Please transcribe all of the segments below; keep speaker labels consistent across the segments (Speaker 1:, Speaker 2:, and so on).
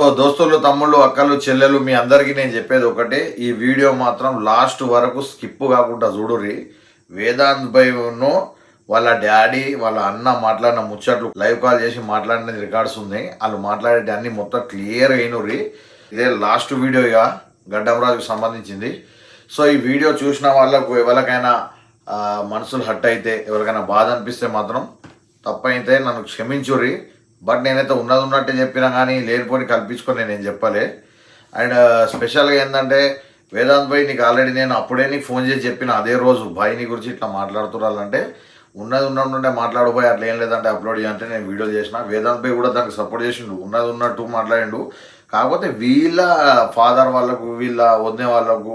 Speaker 1: So దోస్తులు తమ్ముళ్ళు అక్కలు చెల్లెలు మీ అందరికీ నేను చెప్పేది ఒకటే. ఈ వీడియో మాత్రం లాస్ట్ వరకు స్కిప్ కాకుండా చూడుర్రి. వేదాంత్ భయ్ వాళ్ళ డాడీ వాళ్ళ అన్న మాట్లాడిన ముచ్చట్లు లైవ్ కాల్ చేసి మాట్లాడిన రికార్డ్స్ ఉంది వాళ్ళు మాట్లాడే అన్ని మొత్తం క్లియర్ అయినరి ఇదే లాస్ట్ వీడియో ఇక సంబంధించింది. సో ఈ వీడియో చూసిన వాళ్ళకు ఎవరికైనా మనసులు హట్ అయితే ఎవరికైనా బాధ అనిపిస్తే మాత్రం తప్పైతే నన్ను క్షమించుర్రి. బట్ నేనైతే ఉన్నది ఉన్నట్టే చెప్పినా కానీ లేనిపోని కల్పించుకొని నేను చెప్పలే. అండ్ స్పెషల్గా ఏంటంటే వేదాంత్ భాయ్ నీకు ఆల్రెడీ నేను అప్పుడే నీకు ఫోన్ చేసి చెప్పిన అదే రోజు భాయ్ నీ గురించి ఇట్లా మాట్లాడుతున్నారంటే ఉన్నది ఉన్నట్టుంటే మాట్లాడబోయి అట్లా ఏం లేదంటే అప్లోడ్ చేయాలంటే నేను వీడియో చేసిన. వేదాంత్ భాయ్ కూడా దానికి సపోర్ట్ చేసిండు. ఉన్నది ఉన్నట్టు మాట్లాడిండు. కాకపోతే వీళ్ళ ఫాదర్ వాళ్ళకు వీళ్ళ వదిన వాళ్ళకు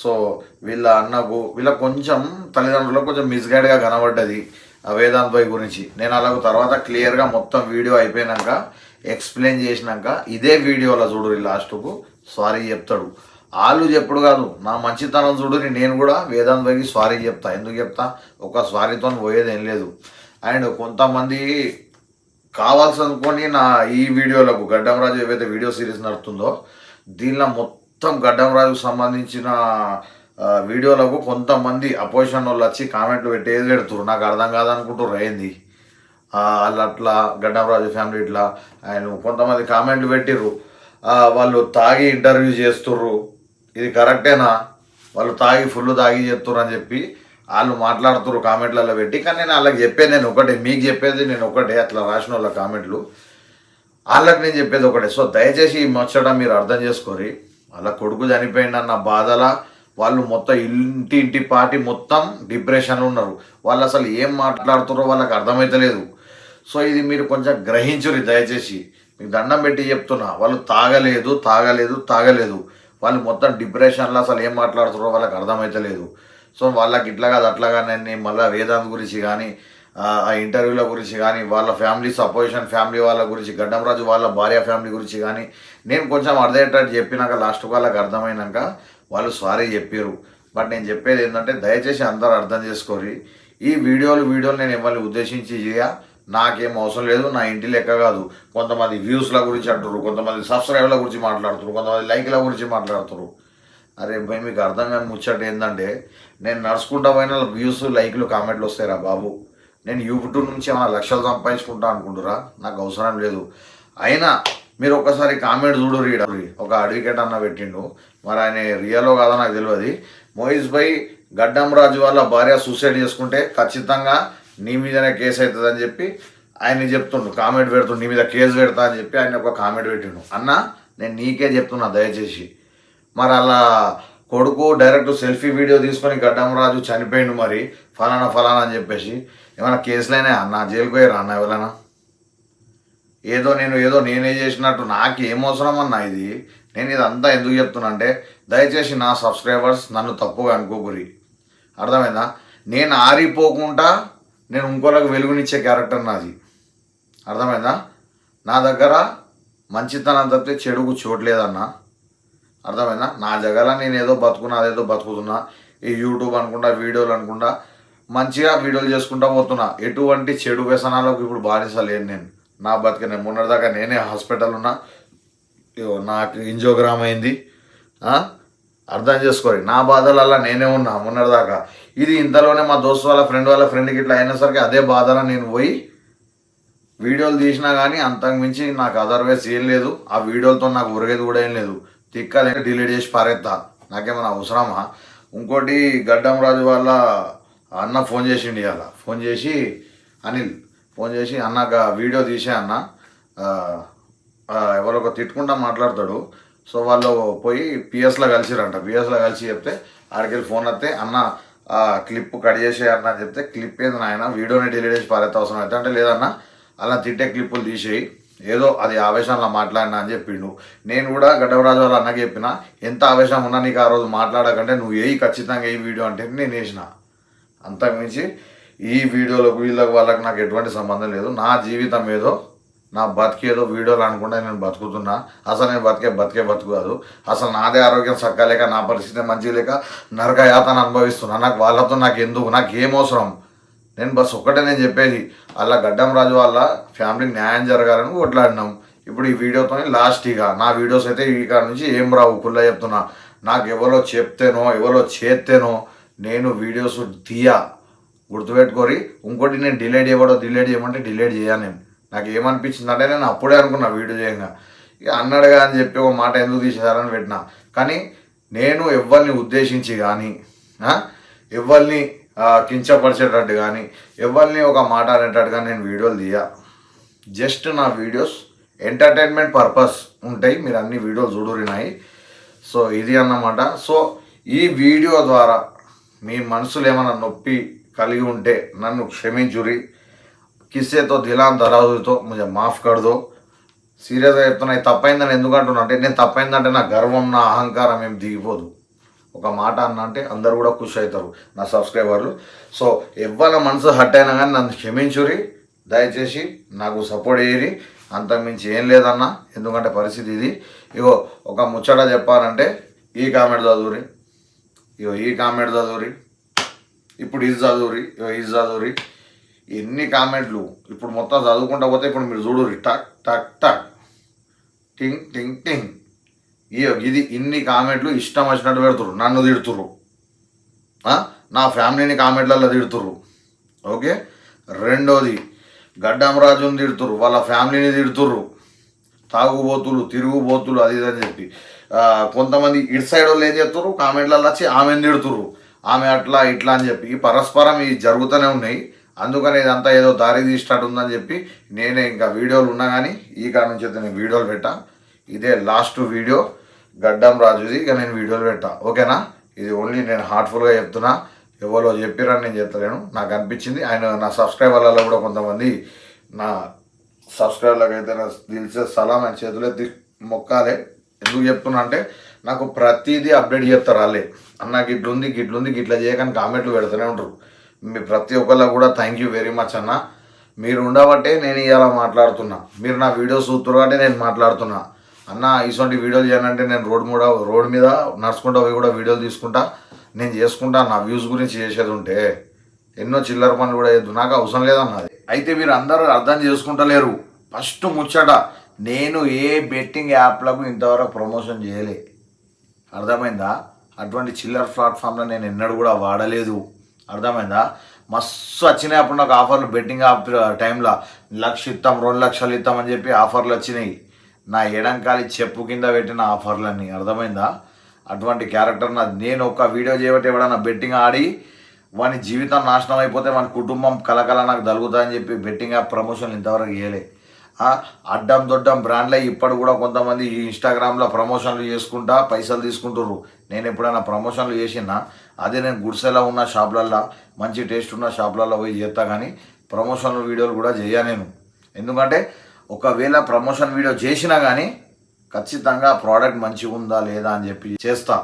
Speaker 1: సో వీళ్ళ అన్నకు వీళ్ళ కొంచెం తల్లిదండ్రులకు కొంచెం మిస్గైడ్గా కనబడ్డది. వేదాంత్ భాయ్ గురించి. నేను అలాగ తర్వాత క్లియర్గా మొత్తం వీడియో అయిపోయినాక ఎక్స్ప్లెయిన్ చేసినాక ఇదే వీడియోలో చూడు లాస్ట్కు. సారీ చెప్తాడు. వాళ్ళు చెప్పుడు కాదు నా మంచితనం చూడు నేను కూడా వేదాంత్ భాయ్కి సారీ చెప్తా. ఎందుకు చెప్తా? ఒక సారీతో పోయేది ఏం లేదు. అండ్ కొంతమంది కావాల్సి అనుకొని నా ఈ వీడియోలకు గడ్డం రాజు ఏవైతే వీడియో సిరీస్ నడుతుందో దీనిలో మొత్తం గడ్డం రాజుకు సంబంధించిన వీడియోలకు కొంతమంది అపోజిషన్ వాళ్ళు వచ్చి కామెంట్లు పెట్టి ఏది పెడుతున్నారు నాకు అర్థం కాదనుకుంటారు ఏంది? వాళ్ళు అట్లా గడ్డం రాజు ఫ్యామిలీ ఇట్లా ఆయన కొంతమంది కామెంట్లు పెట్టిర్రు. వాళ్ళు తాగి ఇంటర్వ్యూ చేస్తుర్రు. ఇది కరెక్టేనా? వాళ్ళు తాగి ఫుల్ తాగి చెప్తుర్రు అని చెప్పి వాళ్ళు మాట్లాడుతుర్రు కామెంట్లలో పెట్టి. కానీ నేను వాళ్ళకి చెప్పేది నేను ఒకటే మీకు చెప్పేది నేను ఒకటే అట్లా రాసిన వాళ్ళ కామెంట్లు. వాళ్ళకి నేను చెప్పేది ఒకటే. సో దయచేసి ఈ ముచ్చట మీరు అర్థం చేసుకోరి. వాళ్ళ కొడుకు చనిపోయిందన్న బాధల వాళ్ళు మొత్తం ఇంటి ఇంటి పార్టీ మొత్తం డిప్రెషన్లో ఉన్నారు. వాళ్ళు అసలు ఏం మాట్లాడుతున్నారో వాళ్ళకి అర్థమవుతలేదు సో ఇది మీరు కొంచెం గ్రహించురి దయచేసి. మీకు దండం పెట్టి చెప్తున్నా. వాళ్ళు తాగలేదు తాగలేదు తాగలేదు. వాళ్ళు మొత్తం డిప్రెషన్లో అసలు ఏం మాట్లాడుతున్నారో వాళ్ళకి అర్థమవుతలేదు సో వాళ్ళకి ఇట్లా కాదు అట్లా కానీ నేను మళ్ళీ వేదాంత్ గురించి కానీ ఆ ఆ ఇంటర్వ్యూల గురించి కానీ వాళ్ళ ఫ్యామిలీస్ అపోజిషన్ ఫ్యామిలీ వాళ్ళ గురించి గడ్డంరాజు వాళ్ళ భార్య ఫ్యామిలీ గురించి కానీ నేను కొంచెం అర్థమయ్యేటట్టు చెప్పినాక లాస్ట్ వాళ్ళకి అర్థమైనాక వాళ్ళు సారీ చెప్పారు బట్ నేను చెప్పేది ఏంటంటే దయచేసి అందరూ అర్థం చేసుకోరి ఈ వీడియోలు వీడియోలు నేను ఎవరిని ఉద్దేశించి చేయ? నాకేం అవసరం లేదు నా ఇంటి లెక్క కాదు. కొంతమంది వ్యూస్ల గురించి అంటారు కొంతమంది సబ్స్క్రైబ్ల గురించి మాట్లాడుతున్నారు కొంతమంది లైక్ల గురించి మాట్లాడుతున్నారు అరే భయ్ మీకు అర్థం కాని ముచ్చట ఏంటంటే నేను నడుచుకుంటా పోయిన వ్యూస్ లైక్లు కామెంట్లు వస్తాయిరా బాబు. నేను యూట్యూబ్ నుంచి ఏమైనా లక్షలు సంపాదించుకుంటా అనుకుంటురా నాకు అవసరం లేదు. అయినా మీరు ఒకసారి కామెంట్ చూడు రీడ ఒక అడ్వకేట్ అన్న పెట్టిండు. మరి ఆయన రియలో కాదో నాకు తెలియదు మోయిజ్ బై గడ్డం రాజు వాళ్ళ భార్య సూసైడ్ చేసుకుంటే ఖచ్చితంగా నీ మీదనే కేసు అవుతుంది అని చెప్పి ఆయన చెప్తుండు. కామెంట్ పెడుతుండు. నీ మీద కేసు పెడతా అని చెప్పి ఆయన ఒక కామెంట్ పెట్టిండు. అన్న నేను నీకే చెప్తున్నా దయచేసి. మరి అలా కొడుకు డైరెక్ట్ సెల్ఫీ వీడియో తీసుకొని గడ్డం రాజు చనిపోయిండు మరి. ఫలానా ఫలానా అని చెప్పేసి. ఏమైనా కేసులైనా అన్న? జైలుకు పోయారా అన్న ఎవరైనా? ఏదో నేను ఏదో నేనే చేసినట్టు నాకు ఏం అవసరం అన్న ఇది? నేను ఇదంతా ఎందుకు చెప్తున్నా అంటే దయచేసి నా సబ్స్క్రైబర్స్ నన్ను తప్పుగా అనుకోకురి అర్థమైందా? నేను ఆరిపోకుండా నేను ఇంకోలకు వెలుగునిచ్చే క్యారెక్టర్ నాది. అర్థమైందా? నా దగ్గర మంచితనం తప్పితే చెడుకు చూడలేదన్నా అర్థమైందా? నా దగ్గర నేను ఏదో బతుకున్నా అదేదో బతుకుతున్నా. ఈ యూట్యూబ్ అనుకుంటా వీడియోలు అనుకుంటా మంచిగా వీడియోలు చేసుకుంటా పోతున్నా. ఎటువంటి చెడు వ్యసనాలకు ఇప్పుడు బానిస లేను నేను. నా బతికి నేను మొన్నటిదాకా నేనే హాస్పిటల్ ఉన్నా. నాకు ఇంజోగ్రామ్ అయింది అర్థం చేసుకోరు నా బాధలల్లా నేనే ఉన్నా మొన్నటిదాకా. ఇది ఇంతలోనే మా దోస్తు వాళ్ళ ఫ్రెండ్ వాళ్ళ ఫ్రెండ్కి ఇట్లా అయినసరికి అదే బాధలో నేను పోయి వీడియోలు తీసినా కానీ అంతకు మించి నాకు అదర్వైజ్ ఏం లేదు. ఆ వీడియోలతో నాకు ఉరిగేది కూడా ఏం లేదు. తిక్క డిలీట్ చేసి పారేస్తా నాకేమైనా అవసరమా? ఇంకోటి గడ్డం రాజు వాళ్ళ అన్న ఫోన్ చేసిండు అలా ఫోన్ చేసి అనిల్ ఫోన్ చేసి అన్న వీడియో తీసే అన్న. ఎవరో ఒక తిట్టుకుంటా మాట్లాడతాడు. సో వాళ్ళు పోయి పిఎస్లో కలిసిరంట. పిఎస్లో కలిసి చెప్తే ఆడికెళ్ళి ఫోన్ వస్తే అన్న క్లిప్ కట్ చేసే అన్న అని చెప్తే క్లిప్ ఏది నాయన? వీడియోని డిలీట్ చేసి పారేత అవసరం అయితే. అంటే లేదన్న అలా తిట్టే క్లిప్పులు తీసేయి. ఏదో అది ఆవేశంలో మాట్లాడినా అని చెప్పిండు. నేను కూడా గడ్డవరాజు వాళ్ళ అన్నకి చెప్పిన ఎంత ఆవేశం ఉన్నా నీకు ఆ రోజు మాట్లాడకంటే నువ్వు ఏ ఖచ్చితంగా ఏ వీడియో అంటే నేను వేసిన. అంతకుమించి ఈ వీడియోలకు వీళ్ళకి వాళ్ళకి నాకు ఎటువంటి సంబంధం లేదు. నా జీవితం ఏదో నా బతికేదో వీడియోలు అనుకుంటే నేను బతుకుతున్నా. అసలు నేను బతికే బతికే బతుకు కాదు. అసలు నాదే ఆరోగ్యం సక్కలేక నా పరిస్థితి మంచి లేక నరక యాతన అనుభవిస్తున్నా. నాకు వాళ్ళతో నాకు ఎందుకు నాకు ఏం అవసరం? నేను బస్ ఒక్కటే నేను చెప్పేది. అలా గడ్డం రాజు వాళ్ళ ఫ్యామిలీకి న్యాయం జరగాలని కొట్లాడినాం. ఇప్పుడు ఈ వీడియోతో లాస్ట్ ఇక. నా వీడియోస్ అయితే ఇక నుంచి ఏం రావు కుల్ల చెప్తున్నా. నాకు ఎవరో చెప్తేనో ఎవరో చేస్తేనో నేను వీడియోస్ తీయా. గుర్తుపెట్టుకోరి ఇంకోటి నేను డిలేట్ చేయబడో డిలేట్ చేయమంటే డిలేట్ చేయను నేను. నాకు ఏమనిపించింది అంటే నేను అప్పుడే అనుకున్నా వీడియో చేయంగా. ఇక అన్నాడుగా అని చెప్పి ఒక మాట ఎందుకు తీసేశారని పెట్టినా. కానీ నేను ఎవరిని ఉద్దేశించి కానీ ఎవరిని కించపరిచేటట్టు కానీ ఎవరిని ఒక మాట అనేటట్టు కానీ నేను వీడియోలు తీయ. జస్ట్ నా వీడియోస్ ఎంటర్టైన్మెంట్ పర్పస్ ఉంటాయి మీరు అన్ని వీడియోలు చూడురినాయి సో ఇది అన్నమాట. సో ఈ వీడియో ద్వారా మీ మనసులో ఏమైనా నొప్పి కలిగి ఉంటే నన్ను క్షమించురి. కిస్సేతో దిలాన్ దరాజుతో ముझे మాఫ్ కడదో సీరియస్గా చెప్తున్నా తప్పైందని ఎందుకు అంటున్నా అంటే నేను తప్పైందంటే నా గర్వం నా అహంకారం ఏం దిగిపోదు. ఒక మాట అన్న అంటే అందరు కూడా ఖుషి అవుతారు నా సబ్స్క్రైబర్లు. సో ఎవరి మనసు హట్ అయినా కానీ నన్ను క్షమించురి. దయచేసి నాకు సపోర్ట్ చేయరి అంతకుమించి ఏం లేదన్నా ఎందుకంటే పరిస్థితి ఇది. ఇగో ఒక ముచ్చట చెప్పాలంటే ఈ కామెంట్ చదువురి. ఇగో ఈ కామెంట్ చదువురి. ఇప్పుడు ఇది చదువురి ఇది చదువురి. ఎన్ని కామెంట్లు? ఇప్పుడు మొత్తం చదువుకుంటా పోతే ఇప్పుడు మీరు చూడురి టక్ టక్ టక్. టింగ్ టింగ్ టింగ్. ఇది ఇన్ని కామెంట్లు ఇష్టం వచ్చినట్టు పెడుతురు నన్ను తిడుతురు నా ఫ్యామిలీని కామెంట్లలో తిడుతురు ఓకే? రెండోది గడ్డం రాజుని తిడుతురు వాళ్ళ ఫ్యామిలీని తిడుతుర్రు. తాగుబోతులు తిరుగుబోతులు అది ఇది అని చెప్పి. కొంతమంది ఇటు సైడ్ వాళ్ళు ఏం చేస్తారు కామెంట్లలో వచ్చి ఆమెను తిడుతుర్రు. ఆమె అట్లా ఇట్లా అని చెప్పి పరస్పరం ఇవి జరుగుతూనే ఉన్నాయి. అందుకని ఇదంతా ఏదో దారి తీసినట్టు ఉందని చెప్పి నేనే ఇంకా వీడియోలు ఉన్నా కానీ ఈ కాడ నుంచి అయితే నేను వీడియోలు పెట్టా. ఇదే లాస్ట్ వీడియో గడ్డం రాజుది ఇక నేను వీడియోలు పెట్టా. ఓకేనా? ఇది ఓన్లీ నేను హార్ట్ఫుల్గా చెప్తున్నా. ఎవరో చెప్పిరని నేను చెప్తలేను. నాకు అనిపించింది. ఆయన నా సబ్స్క్రైబర్లలో కూడా కొంతమంది నా సబ్స్క్రైబర్లకు అయితే నా దిల్సే సలాం అని చేతులు మొక్కాలే. ఎందుకు చెప్తున్నా అంటే నాకు ప్రతిదీ అప్డేట్ చేస్తారు వాళ్ళే. అన్న గిట్లుంది గిట్లుంది గిట్లా చేయకని కామెంట్లు పెడుతూనే ఉంటారు మీ ప్రతి ఒక్కళ్ళకి కూడా థ్యాంక్ యూ వెరీ మచ్ అన్న. మీరు ఉండబట్టే నేను ఇలా మాట్లాడుతున్నా. మీరు నా వీడియోస్ చూస్తున్నారు కాబట్టి నేను మాట్లాడుతున్నా. అన్న ఇటువంటి వీడియోలు చేయాలంటే నేను రోడ్ మీద రోడ్ మీద నడుచుకుంటా పోయి కూడా వీడియోలు తీసుకుంటా. నేను చేసుకుంటా నా వ్యూస్ గురించి చేసేది ఉంటే. ఎన్నో చిల్లర పనులు కూడా చేయొద్దు నాకు అవసరం లేదన్నది అయితే మీరు అందరూ అర్థం చేసుకుంటలేరు. ఫస్ట్ ముచ్చట నేను ఏ బెట్టింగ్ యాప్లకు ఇంతవరకు ప్రమోషన్ చేయలే. అర్థమైందా? అటువంటి చిల్లర ప్లాట్ఫామ్లో నేను ఎన్నడూ కూడా వాడలేదు. అర్థమైందా? మస్తు వచ్చినాయి అప్పుడు నాకు ఆఫర్లు బెట్టింగ్ ఆఫ్ టైంలో లక్ష ఇస్తాం రెండు లక్షలు ఇస్తామని అని చెప్పి ఆఫర్లు వచ్చినాయి. నా ఎడంకాలి చెప్పు కింద పెట్టిన ఆఫర్లన్నీ అర్థమైందా? అటువంటి క్యారెక్టర్ నా నేను ఒక వీడియో చేయబట్టి ఎవడన్నా బెట్టింగ్ ఆడి వాని జీవితం నాశనం అయిపోతే వాని కుటుంబం కలకల నాకు తగులుతుందని చెప్పి బెట్టింగ్ యాప్ ప్రమోషన్ ఇంతవరకు చేయలే అడ్డం దొడ్డం బ్రాండ్లే ఇప్పుడు కూడా కొంతమంది ఈ ఇన్స్టాగ్రామ్లో ప్రమోషన్లు చేసుకుంటా పైసలు తీసుకుంటుర్రు. నేను ఎప్పుడైనా ప్రమోషన్లు చేసినా అదే నేను గుడిసెలో ఉన్న షాపులల్లో మంచి టేస్ట్ ఉన్న షాపులలో పోయి చేస్తా కానీ ప్రమోషన్ వీడియోలు కూడా చేయా నేను. ఎందుకంటే ఒకవేళ ప్రమోషన్ వీడియో చేసినా కానీ ఖచ్చితంగా ప్రోడక్ట్ మంచిగా ఉందా లేదా అని చెప్పి చేస్తా.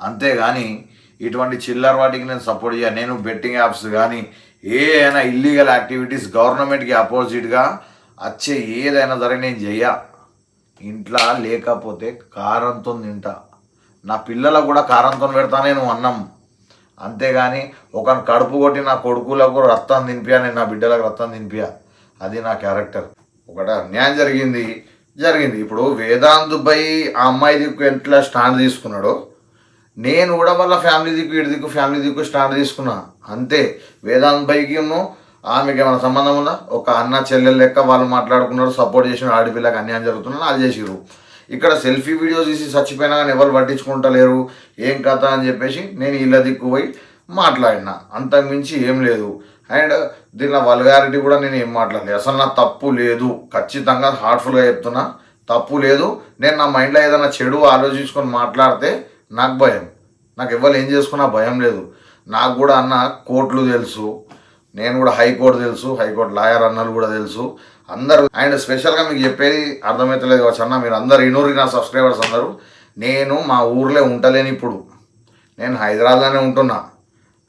Speaker 1: అంతేగాని ఇటువంటి చిల్లర వాటికి నేను సపోర్ట్ చేయను నేను బెట్టింగ్ యాప్స్ కానీ ఏ అయినా ఇల్లీగల్ యాక్టివిటీస్ గవర్నమెంట్కి అపోజిట్గా వచ్చే ఏదైనా సరే నేను చెయ్యా ఇంట్లో లేకపోతే కారంతో తింటా. నా పిల్లలకు కూడా కారంతో పెడతా నేను అన్నం. అంతేగాని ఒక కడుపు కొట్టి నా కొడుకులకు రక్తం తినిపియా నేను నా బిడ్డలకు రక్తం తినిపియా అది నా క్యారెక్టర్. ఒకట అన్యాయం జరిగింది. జరిగింది. ఇప్పుడు వేదాంతపై ఆ అమ్మాయి దిక్కు ఎట్లా స్టాండ్ తీసుకున్నాడో నేను కూడా వాళ్ళ ఫ్యామిలీ దిక్కు ఇటు దిక్కు ఫ్యామిలీ దిక్కు స్టాండ్ తీసుకున్నా. అంతే. వేదాంత్ పైకి ఆమెకి ఏమైనా సంబంధం ఉందా? ఒక అన్న చెల్లెలు లెక్క వాళ్ళు మాట్లాడుకున్నారు సపోర్ట్ చేసిన ఆడపిల్లకి అన్యాయం జరుగుతుందని వాళ్ళు చేసిరు ఇక్కడ సెల్ఫీ వీడియో తీసి చచ్చిపోయినా కానీ ఎవరు పట్టించుకుంటలేరు ఏం కథ అని చెప్పేసి నేను ఇళ్ళ దిక్కు పోయి మాట్లాడిన. అంతకుమించి ఏం లేదు. అండ్ దీనిలో వల్గారిటీ కూడా నేను ఏం మాట్లాడలేదు. అసలు నా తప్పు లేదు. ఖచ్చితంగా హార్ట్ఫుల్గా చెప్తున్నా. తప్పు లేదు. నేను నా మైండ్లో ఏదైనా చెడు ఆలోచించుకొని మాట్లాడితే నాకు భయం. నాకు ఎవరు ఏం చేసుకున్నా భయం లేదు. నాకు కూడా అన్న కోట్లు తెలుసు. నేను కూడా హైకోర్టు తెలుసు హైకోర్టు లాయర్ అన్నలు కూడా తెలుసు. అందరూ అండ్ స్పెషల్గా మీకు చెప్పేది అర్థమవుతలేదు కావచ్చు అన్న మీరు అందరు ఇనూరి నా సబ్స్క్రైబర్స్ అందరూ. నేను మా ఊర్లో ఉంటలేను ఇప్పుడు. నేను హైదరాబాద్లోనే ఉంటున్నా.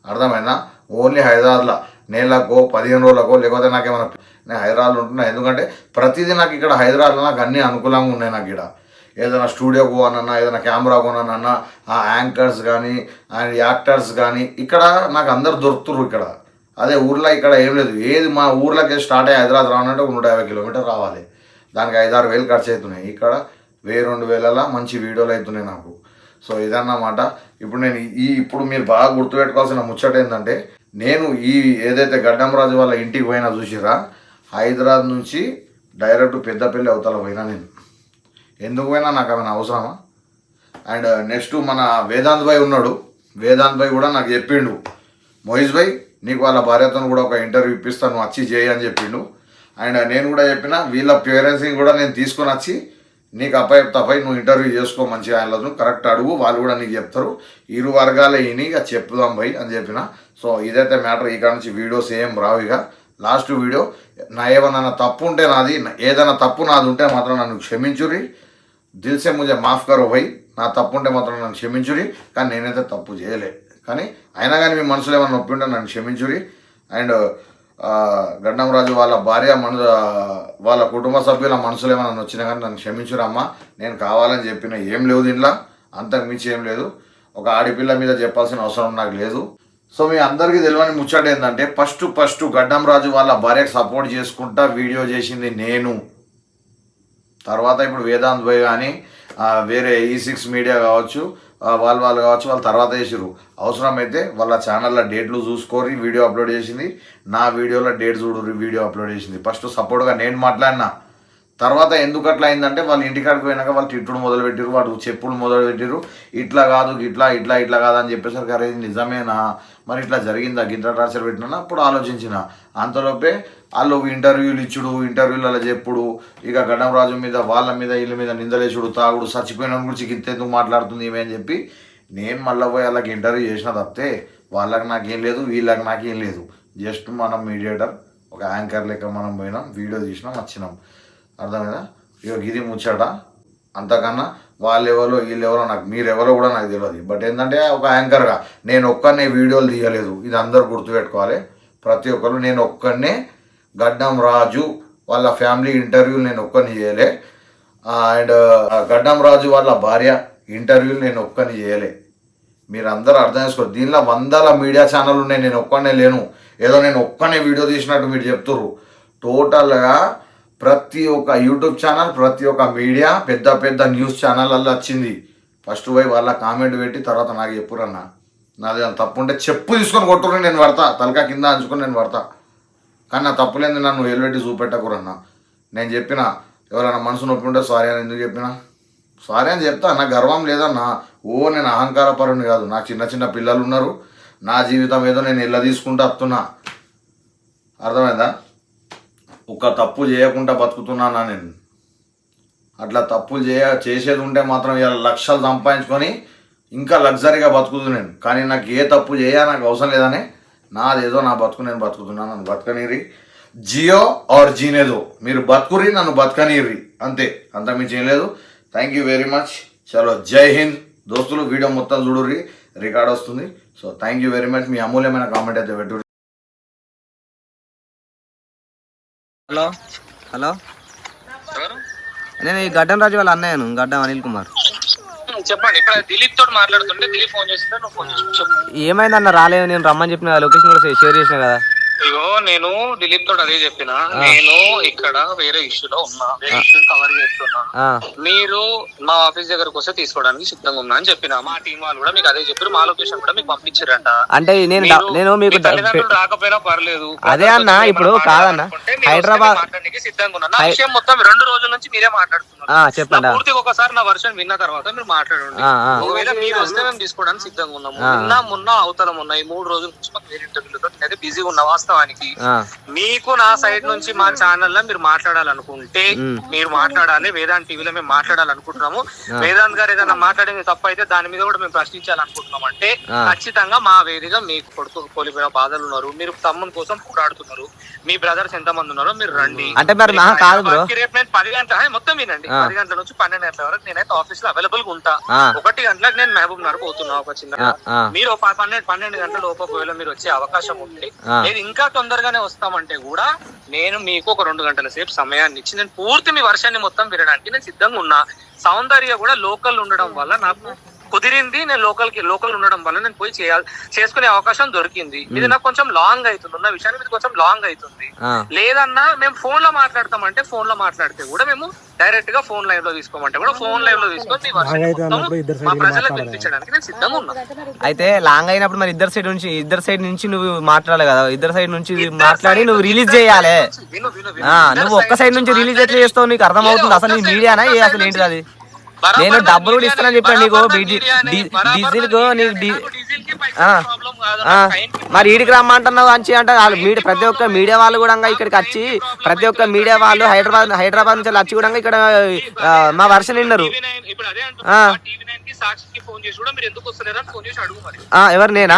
Speaker 1: అర్థమైందా? ఓన్లీ హైదరాబాద్లో. నెలకో పదిహేను రోజులకో లేకపోతే నాకేమైనా నేను హైదరాబాద్లో ఉంటున్నా. ఎందుకంటే ప్రతిదీ నాకు ఇక్కడ హైదరాబాద్లో నాకు అన్ని అనుకూలంగా ఉన్నాయి నాకు ఇక్కడ. ఏదైనా స్టూడియో పోనన్నా ఏదైనా కెమెరా కొనన్నా ఆ యాంకర్స్ కానీ అండ్ యాక్టర్స్ కానీ ఇక్కడ నాకు అందరు దొరుకుతుర్రు ఇక్కడ. అదే ఊర్లో ఇక్కడ ఏం లేదు. ఏది మా ఊర్లోకి స్టార్ట్ అయ్యి హైదరాబాద్ రావాలంటే ఒక నూట యాభై కిలోమీటర్ రావాలి. దానికి ఐదారు వేలు ఖర్చు అవుతున్నాయి. ఇక్కడ వెయ్యి రెండు వేలలా మంచి వీడియోలు అవుతున్నాయి నాకు. సో ఇదన్నమాట. ఇప్పుడు నేను ఈ ఇప్పుడు మీరు బాగా గుర్తుపెట్టుకోవాల్సిన ముచ్చట ఏంటంటే నేను ఈ ఏదైతే గడ్డంరాజు వాళ్ళ ఇంటికి పోయినా చూసిరా హైదరాబాద్ నుంచి డైరెక్ట్ పెద్దపల్లి అవతల పోయినా నేను. ఎందుకు పోయినా నాకు ఏమైనా అవసరమా? అండ్ నెక్స్ట్ మన వేదాంత్ భాయ్ ఉన్నాడు. వేదాంత్ భాయ్ కూడా నాకు చెప్పిండు. మోహిష్ భాయ్ నీకు వాళ్ళ భార్యతో కూడా ఒక ఇంటర్వ్యూ ఇప్పిస్తాను నువ్వు వచ్చి చేయి అని చెప్పిండు. అండ్ నేను కూడా చెప్పిన వీళ్ళ పేరెంట్స్ని కూడా నేను తీసుకొని వచ్చి నీకు అబ్బాయి తప్పై నువ్వు ఇంటర్వ్యూ చేసుకో మంచిగా వాళ్ళను కరెక్ట్ అడుగు వాళ్ళు కూడా నీకు చెప్తారు. ఇరు వర్గాలే ఇని ఇక చెప్పుదాం భయ్ అని చెప్పిన. సో ఇదైతే మ్యాటర్ ఇక నుంచి వీడియోస్ ఏం రావు ఇక. లాస్ట్ వీడియో నా ఏమన్నా తప్పు ఉంటే నాది ఏదైనా తప్పు నాది ఉంటే మాత్రం నన్ను క్షమించురి దిల్సే ముజే మాఫ్ కరో భయ్ నా తప్పు ఉంటే మాత్రం నన్ను క్షమించురి కానీ నేనైతే తప్పు చేయలే. కానీ అయినా కానీ మీ మనసులో ఏమైనా నొప్పి ఉంటే నన్ను క్షమించురి. అండ్ గడ్డంరాజు వాళ్ళ భార్య మన వాళ్ళ కుటుంబ సభ్యుల మనసులో ఏమైనా వచ్చినా కానీ నన్ను క్షమించురమ్మా నేను కావాలని చెప్పిన ఏం లేవు దీంట్లో. అంతకు మించి ఏం లేదు. ఒక ఆడపిల్ల మీద చెప్పాల్సిన అవసరం నాకు లేదు. సో మీ అందరికీ తెలియని ముచ్చట ఏంటంటే ఫస్ట్ ఫస్ట్ గడ్డంరాజు వాళ్ళ భార్యకు సపోర్ట్ చేసుకుంటా వీడియో చేసింది నేను. తర్వాత ఇప్పుడు వేదాంత్ భయ్ కానీ వేరే ఈ సిక్స్ మీడియా కావచ్చు వాళ్ళు వాళ్ళు కావచ్చు వాళ్ళు తర్వాత చేసిర్రు. అవసరమైతే వాళ్ళ ఛానల్లో డేట్లు చూసుకొని వీడియో అప్లోడ్ చేసింది. నా వీడియోలో డేట్ చూడు వీడియో అప్లోడ్ చేసింది. ఫస్ట్ సపోర్ట్గా నేను మాట్లాడినా. తర్వాత ఎందుకు అట్లా అయిందంటే వాళ్ళ ఇంటికాడికి పోయినాక వాళ్ళు తిట్టుడు మొదలు పెట్టిరు వాడు చెప్పుడు మొదలు పెట్టిరు ఇట్లా కాదు ఇట్లా ఇట్లా ఇట్లా కాదు అని చెప్పేసరికి అరే నిజమేనా? మరి ఇట్లా జరిగిందా? గింత టార్చర్ పెట్టినా? అప్పుడు ఆలోచించిన. అంతలోపే వాళ్ళు ఇంటర్వ్యూలు ఇచ్చుడు ఇంటర్వ్యూలు అలా చెప్పుడు ఇక గడ్డం మీద వాళ్ళ మీద వీళ్ళ మీద నిందలేసుడు తాగుడు చచ్చిపోయిన గురించి ఇంతెందుకు మాట్లాడుతుంది ఏమే అని చెప్పి నేను మళ్ళీ పోయి వాళ్ళకి ఇంటర్వ్యూ చేసిన తప్పితే వాళ్ళకి నాకేం లేదు వీళ్ళకి నాకేం లేదు. జస్ట్ మనం మీడియేటర్ ఒక యాంకర్ లెక్క మనం పోయినాం వీడియో తీసినాం వచ్చినాం. అర్థమైందా? ఇక గిరి ముచ్చట. అంతకన్నా వాళ్ళు ఎవరో వీళ్ళు ఎవరో నాకు మీరు ఎవరో కూడా నాకు తెలియదు బట్ ఏంటంటే ఒక యాంకర్గా నేను ఒక్కనే వీడియోలు తీయలేదు. ఇది అందరూ గుర్తుపెట్టుకోవాలి. ప్రతి ఒక్కరు నేను ఒక్కనే గడ్డం రాజు వాళ్ళ ఫ్యామిలీ ఇంటర్వ్యూలు నేను ఒక్కని చేయలే. అండ్ గడ్డం రాజు వాళ్ళ భార్య ఇంటర్వ్యూలు నేను ఒక్కని చేయలే. మీరు అందరూ అర్థం చేసుకోరు దీనిలో వందల మీడియా ఛానల్ ఉన్నాయి నేను ఒక్కనే లేను. ఏదో నేను ఒక్కనే వీడియో తీసినట్టు మీరు చెప్తుర్రు. టోటల్గా ప్రతి ఒక్క యూట్యూబ్ ఛానల్ ప్రతి ఒక్క మీడియా పెద్ద పెద్ద న్యూస్ ఛానళ్ళల్లో వచ్చింది. ఫస్ట్ పోయి వాళ్ళ కామెంట్ పెట్టి తర్వాత నాకు చెప్పురన్నా. నాది తప్పు ఉంటే చెప్పు తీసుకొని కొట్టుకుని నేను పడతా తలకా కింద అంచుకొని నేను పడతా కానీ నా తప్పులేంది నన్ను ఎల్లుపెట్టి చూపెట్టకురన్న. నేను చెప్పిన ఎవరైనా మనసు నొప్పి ఉంటే సారీ అని ఎందుకు చెప్పినా? సారీ అని చెప్తా నా గర్వం లేదన్నా. ఓ నేను అహంకారపరుని కాదు. నాకు చిన్న చిన్న పిల్లలు ఉన్నారు నా జీవితం ఏదో నేను ఇళ్ళ తీసుకుంటూ వస్తున్నా. అర్థమైందా? ఒక తప్పు చేయకుండా బతుకుతున్నానా నేను? అట్లా తప్పులు చేయ చేసేది ఉంటే మాత్రం ఇలా లక్షలు సంపాదించుకొని ఇంకా లగ్జరీగా బతుకుతు నేను. కానీ నాకు ఏ తప్పు చేయ నాకు అవసరం లేదని నాదేదో నా బతుకు నేను బతుకుతున్నాను నన్ను బతకనీరి జియో ఆర్ జీనేదో మీరు బతుకురి నన్ను బతకనీరి అంతే అంతకుమించి ఏం లేదు. థ్యాంక్ యూ వెరీ మచ్ చలో జై హింద్. దోస్తులు వీడియో మొత్తం చూడుర్రి. రికార్డ్ వస్తుంది. So thank you very much మీ అమూల్యమైన కామెంట్ అయితే పెట్టు
Speaker 2: హలో. హలో? నేను ఈ గడ్డం రాజు వాళ్ళ అన్నయ్యను గడ్డం అనిల్ కుమార్.
Speaker 3: చెప్పండి. ఇప్పుడు దిలీప్ తోటి మాట్లాడుతుంటే దిలీప్ ఫోన్ చేస్తుంటే నువ్వు ఫోన్ చేసి
Speaker 2: ఏమైందన్న రాలేదు నేను రమ్మని చెప్పిన లొకేషన్ కూడా షేర్ చేసిన కదా.
Speaker 3: ఇగో నేను దిలీప్ తోటి అదే చెప్పిన. నేను ఇక్కడ వేరే ఇష్యూలో ఉన్నా. వేరే ఇష్యూ కవర్ చేస్తున్నా. మీరు మా ఆఫీస్ దగ్గరకు వస్తే తీసుకోవడానికి సిద్ధంగా ఉన్నా అని చెప్పిన. మా టీం వాళ్ళు కూడా మీకు అదే చెప్పారు మా లొకేషన్ కూడా మీకు పంపించారంట
Speaker 2: అంటే నేను నేను మీకు
Speaker 3: తల్లిదండ్రులు రాకపోయినా పర్లేదు.
Speaker 2: అదే అన్న, ఇప్పుడు కాదన్న. హైదరాబాద్-
Speaker 3: మాట్లాడడానికి సిద్ధంగా ఉన్నా. నా విషయం మొత్తం రెండు రోజుల నుంచి మీరే మాట్లాడుతున్నారు.
Speaker 2: చెప్పండి
Speaker 3: పూర్తిగా ఒకసారి నా వర్షన్ విన్న తర్వాత మీరు మాట్లాడండి. ఒకవేళ మీరు వస్తే మేము తీసుకోవడానికి సిద్ధంగా ఉన్నాము. నిన్న మొన్న అవతలం ఉన్నాయి మూడు రోజుల నుంచి మాకు వేరే ఇంటర్వ్యూలతో నేనైతే బిజీగా ఉన్నా వాస్తవానికి మీకు నా సైడ్ నుంచి మా ఛానల్లో మీరు మాట్లాడాలనుకుంటే. మీరు మాట్లాడాలి వేదాంత్ టీవీలో మేము మాట్లాడాలనుకుంటున్నాము. వేదాంత్ గారు ఏదైనా మాట్లాడింది తప్పు అయితే దాని మీద కూడా మేము ప్రశ్నించాలనుకుంటున్నాం అంటే. ఖచ్చితంగా మా వేదిక మీకు కొడుకు కోల్పోయిన బాధలు ఉన్నారు మీరు తమ్ముని కోసం పోరాడుతున్నారు మీ బ్రదర్స్ ఎంత మంది ఉన్నారో మీరు రండి.
Speaker 2: అంటే
Speaker 3: రేపు నేను పది గంటల మొత్తం వినండి. పది గంటల నుంచి పన్నెండు గంటల వరకు నేనైతే ఆఫీస్లో అవైలబుల్గా ఉంటా ఒకటి గంటలకు నేను మహబూబ్ నగర్ పోతున్నా ఒక చిన్న మీరు పన్నెండు పన్నెండు గంటల లోపు ఒకవేళ మీరు వచ్చే అవకాశం ఉంటే
Speaker 2: ఆ.
Speaker 3: ఇంకా తొందరగానే వస్తామంటే కూడా నేను మీకు ఒక రెండు గంటల సేపు సమయాన్ని ఇచ్చి నేను పూర్తి మీ వర్షాన్ని మొత్తం వినడానికి నేను సిద్ధంగా ఉన్నా. సౌందర్య కూడా లోకల్ ఉండడం వల్ల నాకు కుదిరింది నేను లోకల్కి లోకల్ ఉండడం వల్ల నేను పోయి చేయాలి చేసుకునే అవకాశం దొరికింది. ఇది నాకు కొంచెం లాంగ్ అవుతుంది ఉన్న విషయానికి ఇది కొంచెం లాంగ్ అవుతుంది. లేదన్నా మేము ఫోన్లో మాట్లాడతామంటే ఫోన్లో మాట్లాడితే కూడా మేము డైరెక్ట్గా ఫోన్ లైవ్లో తీసుకోమంటే కూడా ఫోన్ లైవ్లో తీసుకొని మీ వర్షం మొత్తము మా ప్రజలకు వినిపించడానికి నేను సిద్ధంగా ఉన్నా
Speaker 2: అయితే లాంగ్ అయినప్పుడు మరి ఇద్దరు సైడ్ నుంచి ఇద్దరు సైడ్ నుంచి నువ్వు మాట్లాడాలి కదా. ఇద్దరు సైడ్ నుంచి మాట్లాడి నువ్వు రిలీజ్ చేయాలి. నువ్వు ఒక్క సైడ్ నుంచి రిలీజ్ ఎట్లా చేస్తావు నీకు అర్థమవుతుంది అసలు నీ మీడియానా? అసలు ఏంటిది అది? నేను డబ్బులు కూడా ఇస్తానని చెప్పాను నీకు. డీజిల్ మరి ఈడికి రమ్మంటున్నావు అంచి అంటే వాళ్ళు మీడియా ప్రతి ఒక్క మీడియా వాళ్ళు కూడా ఇక్కడికి వచ్చి ప్రతి ఒక్క మీడియా వాళ్ళు హైదరాబాద్ హైదరాబాద్ నుంచి వచ్చి కూడా ఇక్కడ మా వర్షన్ విన్నారు
Speaker 3: TV నైన్ ఇప్పుడు అదే
Speaker 2: ఆ.
Speaker 3: అంటున్నా టీవీ నైన్కి సాక్షికి ఫోన్ చేసి కూడా మీరు ఎందుకు వస్తలేరు అని ఫోన్ చేసి అడుగు మరి.
Speaker 2: ఆ, ఎవరు నేనా?